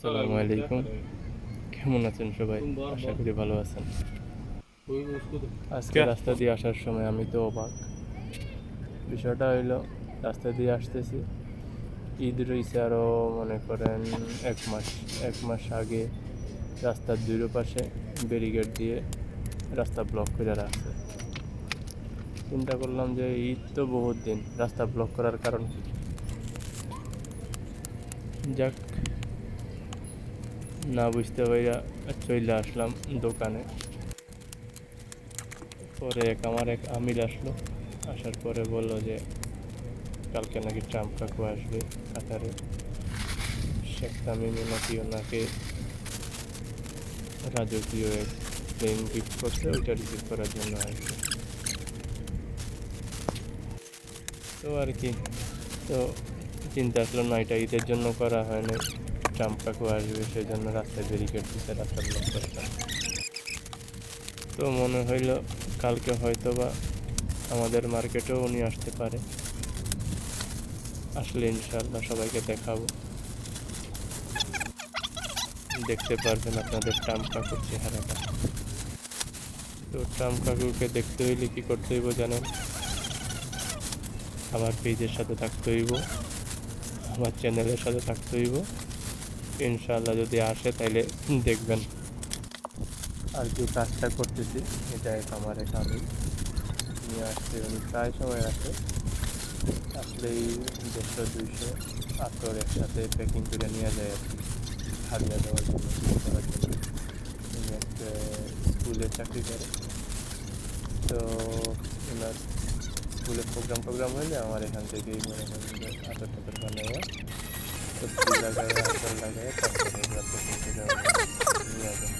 আসসালামু আলাইকুম। কেমন আছেন সবাই? আশা করি ভালো আছেন। আজকে রাস্তা দিয়ে আসার সময় আমি তো অবাক। বিষয়টা হইল রাস্তা দিয়ে আসতেছি। ঈদ রয়েছে আরও মনে করেন এক মাস এক মাস আগে রাস্তার দুই পাশে ব্যারিকেড দিয়ে রাস্তা ব্লক করে রাখছে। চিন্তা করলাম যে ঈদ তো বহুত দিন রাস্তা ব্লক করার কারণ কি? যাক না বুঝতে পারিয়া চলে আসলাম দোকানে। পরে এক আমার এক আমির আসলো, আসার পরে বলল যে, কালকে নাকি ট্রাম্প কাকু আসবে কাতারে। শেখ তামিমে নাকি ওনাকে রাজকীয় এক প্লেন গিফট করছে, ওইটা রিসিভ করার জন্য আসবে। তো আর কি, তো চিন্তা আসলো না, এটা ঈদের জন্য করা হয় না ট্রাম্প কাকু আসবে সেই জন্য রাস্তায় ব্যারিকেড দিতে রাস্তা ব্লক করতাম তো মনে হইল কালকে হয়তো বা আমাদের মার্কেটেও উনি আসতে পারে। আসলে ইনশাল্লাহ সবাইকে দেখাবো। দেখতে পারবেন আপনাদের ট্রাম্প কাকুর চেহারাটা। তো ট্রাম্প কাকুকে দেখতে হইলে কি করতে হইব জানেন? আমার পেজের সাথে থাকতে হইব, আমার চ্যানেলের সাথে থাকতে হইব। ইনশাল্লাহ যদি আসে তাইলে দেখবেন। আর যে কাজটা করতেছি এটা এক আমার এক আমি নিয়ে আসছে উনি প্রায় সময় আসে আসলেই দেড়শো, দুইশো আতর একসাথে প্যাকিং করে নিয়ে যায় আর কি। হারিয়ে দেওয়ার জন্য করার জন্য। উনি একটা স্কুলে চাকরি করে। তো ওনার স্কুলে প্রোগ্রাম টোগ্রাম হলে আমার এখান থেকেই মনে করেন যে আতর Pag sila gagawin talaga pag sila gagawin.